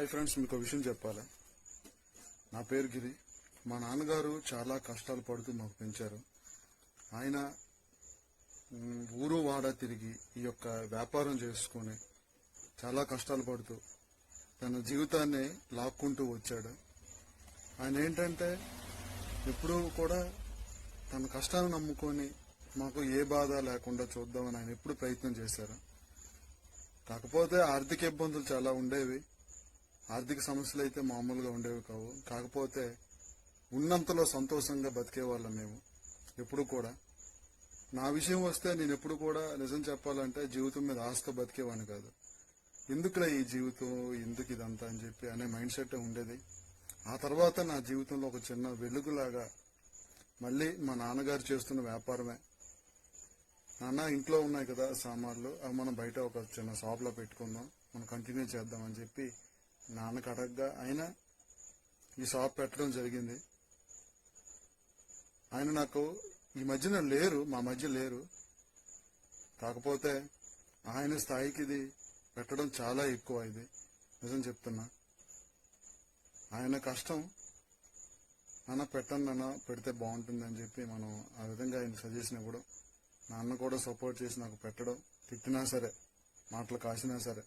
Hi friends మీకు విషయం చెప్పాలి. నా పేరు గిరి. మా నాన్నగారు చాలా కష్టాలు పడుతూ మాకు పెంచారు. ఆయన ఊరు వాడ తిరిగి ఈ యొక్క వ్యాపారం చేసుకుని చాలా కష్టాలు పడుతూ తన జీవితాన్ని లాక్కుంటూ వచ్చాడు. ఆయన ఏంటంటే ఎప్పుడూ కూడా తన కష్టాన్ని నమ్ముకొని మాకు ఏ బాధ లేకుండా చూద్దామని ఆయన ఎప్పుడు ప్రయత్నం చేశారు. కాకపోతే ఆర్థిక ఇబ్బందులు చాలా ఉండేవి. ఆర్థిక సమస్యలు అయితే మామూలుగా ఉండేవి కావు. కాకపోతే ఉన్నంతలో సంతోషంగా బతికే వాళ్ళం మేము. ఎప్పుడు కూడా. నా విషయం వస్తే నేను ఎప్పుడు కూడా నిజం చెప్పాలంటే జీవితం మీద ఆస్తో బతికేవాడిని కాదు. ఎందుకులే ఈ జీవితం? ఎందుకు ఇదంతా అని చెప్పి అనే మైండ్ సెట్ ఉండేది. ఆ తర్వాత నా జీవితంలో ఒక చిన్న వెలుగులాగా మళ్ళీ మా నాన్నగారు చేస్తున్న వ్యాపారమే. నాన్న ఇంట్లో ఉన్నాయి కదా సామాన్లు. అవి మనం బయట ఒక చిన్న షాప్లో పెట్టుకుందాం. మనం కంటిన్యూ చేద్దాం అని చెప్పి నాన్నకు అడగగా ఆయన ఈ షాప్ పెట్టడం జరిగింది. ఆయన నాకు ఈ మధ్యన లేరు మా మధ్య లేరు. కాకపోతే ఆయన స్థాయికి ఇది పెట్టడం చాలా ఎక్కువ ఇది. నిజం చెప్తున్నా. ఆయన కష్టం నాన్న పెట్టండి నాన్న పెడితే బాగుంటుంది అని చెప్పి మనం ఆ విధంగా ఆయన సజెషన్ ఇవ్వడం నాన్న కూడా సపోర్ట్ చేసి నాకు పెట్టడం తిట్టినా సరే మాటలు కాసినా సరే.